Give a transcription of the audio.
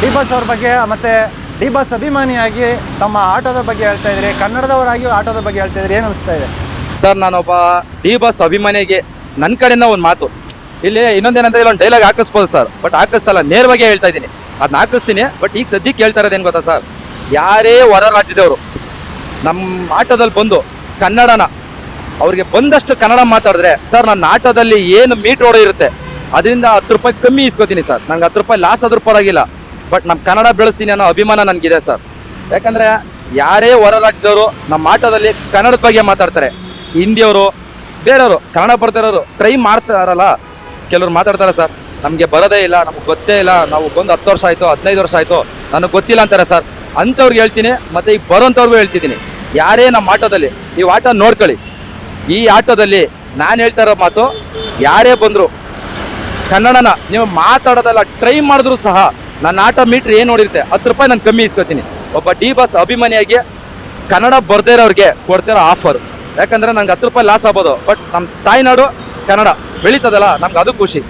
D boss ಅವ್ರ ಬಗ್ಗೆ ಮತ್ತೆ ಡಿ ಬಸ್ ಅಭಿಮಾನಿಯಾಗಿ ತಮ್ಮ ಆಟೋದ ಬಗ್ಗೆ ಹೇಳ್ತಾ ಇದ್ರಿ. ಕನ್ನಡದವರಾಗಿ ಆಟೋದ ಬಗ್ಗೆ ಹೇಳ್ತಾ ಇದ್ರಿ. ಏನು ಅನಿಸ್ತಾ ಇದೆ? ಸರ್, ನಾನೊಬ್ಬ ಡಿ ಬಸ್ ಅಭಿಮಾನಿಗೆ ನನ್ನ ಕಡೆಯಿಂದ ಒಂದು ಮಾತು. ಇಲ್ಲಿ ಇನ್ನೊಂದೇನಂತ ಇಲ್ಲೊಂದು ಡೈಲಾಗ್ ಹಾಕಿಸ್ಬೋದು ಸರ್. ಬಟ್ ಹಾಕಿಸ್ತಲ್ಲ ನೇರವಾಗಿ ಹೇಳ್ತಾ ಇದ್ದೀನಿ. ಅದನ್ನ ಹಾಕಿಸ್ತೀನಿ ಬಟ್ ಈಗ ಸದ್ಯಕ್ಕೆ ಹೇಳ್ತಾ ಇರೋದೇನು ಗೊತ್ತಾ ಸರ್? ಯಾರೇ ಹೊರ ರಾಜ್ಯದವರು ನಮ್ಮ ಆಟೋದಲ್ಲಿ ಬಂದು ಕನ್ನಡನ, ಅವ್ರಿಗೆ ಬಂದಷ್ಟು ಕನ್ನಡ ಮಾತಾಡಿದ್ರೆ, ಸರ್, ನನ್ನ ಆಟೋದಲ್ಲಿ ಏನು ಮೀಟ್ ರೋಡ್ ಇರುತ್ತೆ, ಅದರಿಂದ ಹತ್ತು ರೂಪಾಯಿ ಕಮ್ಮಿ ಇಸ್ಕೋತೀನಿ ಸರ್. ನಂಗೆ ಹತ್ತು ರೂಪಾಯಿ ಲಾಸ್ ಆದ್ರೂ ಪರವಾಗಿಲ್ಲ. ಬಟ್ ನಮ್ಮ ಕನ್ನಡ ಬೆಳೆಸ್ತೀನಿ ಅನ್ನೋ ಅಭಿಮಾನ ನನಗಿದೆ ಸರ್. ಯಾಕಂದರೆ ಯಾರೇ ಹೊರ ರಾಜ್ಯದವರು ನಮ್ಮ ಆಟದಲ್ಲಿ ಕನ್ನಡದ ಬಗ್ಗೆ ಮಾತಾಡ್ತಾರೆ. ಹಿಂದಿಯವರು, ಬೇರೆಯವರು, ಕನ್ನಡ ಬರ್ತಿರೋರು ಟ್ರೈ ಮಾಡ್ತಾರಲ್ಲ. ಕೆಲವ್ರು ಮಾತಾಡ್ತಾರೆ ಸರ್, ನಮಗೆ ಬರೋದೇ ಇಲ್ಲ, ನಮ್ಗೆ ಗೊತ್ತೇ ಇಲ್ಲ, ನಾವು ಬಂದು ಹತ್ತು ವರ್ಷ ಆಯಿತು, ಹದಿನೈದು ವರ್ಷ ಆಯಿತು, ನನಗೆ ಗೊತ್ತಿಲ್ಲ ಅಂತಾರೆ ಸರ್. ಅಂಥವ್ರಿಗೆ ಹೇಳ್ತೀನಿ, ಮತ್ತು ಈಗ ಬರೋಂಥವ್ರಿಗೂ ಹೇಳ್ತಿದ್ದೀನಿ. ಯಾರೇ ನಮ್ಮ ಆಟೋದಲ್ಲಿ, ನೀವು ಆಟೋ ನೋಡ್ಕೊಳ್ಳಿ. ಈ ಆಟೋದಲ್ಲಿ ನಾನು ಹೇಳ್ತಾ ಇರೋ ಮಾತು, ಯಾರೇ ಬಂದರು ಕನ್ನಡನ ನೀವು ಮಾತಾಡೋದಲ್ಲ ಟ್ರೈ ಮಾಡಿದ್ರು ಸಹ ನನ್ನ ಆಟೋ ಮೀಟ್ರ್ ಏನು ನೋಡಿರುತ್ತೆ? ಹತ್ತು ರೂಪಾಯಿ ನಾನು ಕಮ್ಮಿ ಇಸ್ಕೊತೀನಿ. ಒಬ್ಬ ಡಿ ಬಸ್ ಅಭಿಮಾನಿಯಾಗಿ ಕನ್ನಡ ಬರ್ದೇ ಇರೋರಿಗೆ ಕೊಡ್ತಿರೋ ಆಫರ್. ಯಾಕಂದ್ರೆ ನಂಗೆ ಹತ್ತು ರೂಪಾಯಿ ಲಾಸ್ ಆಗ್ಬೋದು. ಬಟ್ ನಮ್ಮ ತಾಯ್ನಾಡು ಕನ್ನಡ ಬೆಳೀತದಲ್ಲ, ನಮ್ಗೆ ಅದು ಖುಷಿ.